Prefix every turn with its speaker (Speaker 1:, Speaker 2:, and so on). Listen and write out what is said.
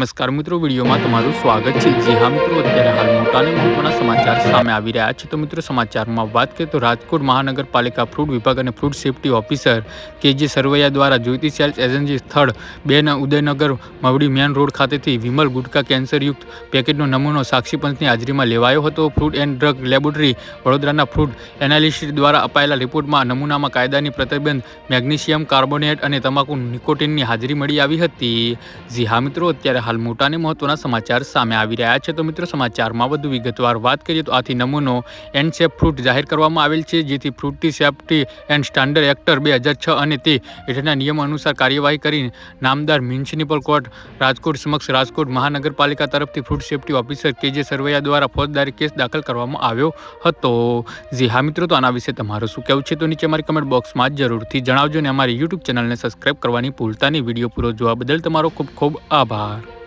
Speaker 1: નમસ્કાર મિત્રો, વિડીયોમાં તમારું સ્વાગત છે. જી હા મિત્રો, અત્યારે હાલ મોટા અને મહત્વના સમાચાર સામે આવી રહ્યા છે. તો મિત્રો, સમાચારમાં વાત કરીએ તો રાજકોટ મહાનગરપાલિકા ફૂડ વિભાગ અને ફૂડ સેફ્ટી ઓફિસર કે જે સરવૈયા દ્વારા જ્યોતિ સેલ્સ એજન્સી સ્થળ બેના ઉદયનગર મવડી મેન રોડ ખાતેથી વિમલ ગુટકા કેન્સરયુક્ત પેકેટનો નમૂનો સાક્ષી પંચની હાજરીમાં લેવાયો હતો. ફૂડ એન્ડ ડ્રગ લેબોરેટરી વડોદરાના ફૂડ એનાલિસ્ટ દ્વારા અપાયેલા રિપોર્ટમાં નમૂનામાં કાયદાની પ્રતિબંધ, મેગ્નેશિયમ, કાર્બોનેટ અને તમાકુ નિકોટિનની હાજરી મળી આવી હતી. જી હા મિત્રો, અત્યારે હાલ મોટા અને મહત્વના સમાચાર સામે આવી રહ્યા છે. તો મિત્રો, સમાચારમાં વધુ વિગતવાર વાત કરીએ તો આથી નમૂનો એન્ડ સેફ ફ્રૂટ જાહેર કરવામાં આવેલ છે, જેથી ફ્રૂટની સેફ્ટી એન્ડ સ્ટાન્ડર્ડ એક્ટર બે હજાર છ અને તે હેઠળના નિયમ અનુસાર કાર્યવાહી કરી નામદાર મ્યુનિસિપલ કોર્ટ, રાજકોટ સમક્ષ રાજકોટ મહાનગરપાલિકા તરફથી ફૂડ સેફ્ટી ઓફિસર કે જે સરવૈયા દ્વારા ફોજદારી કેસ દાખલ કરવામાં આવ્યો હતો. જી હા, મિત્રો, તો આના વિશે તમારું શું કહેવું છે? તો નીચે અમારી કમેન્ટ બોક્સમાં જરૂરથી જણાવજો અને અમારી યુટ્યુબ ચેનલને સબસ્ક્રાઈબ કરવાની ભૂલતા વીડિયો પૂરો જોવા બદલ તમારો ખૂબ ખૂબ આભાર.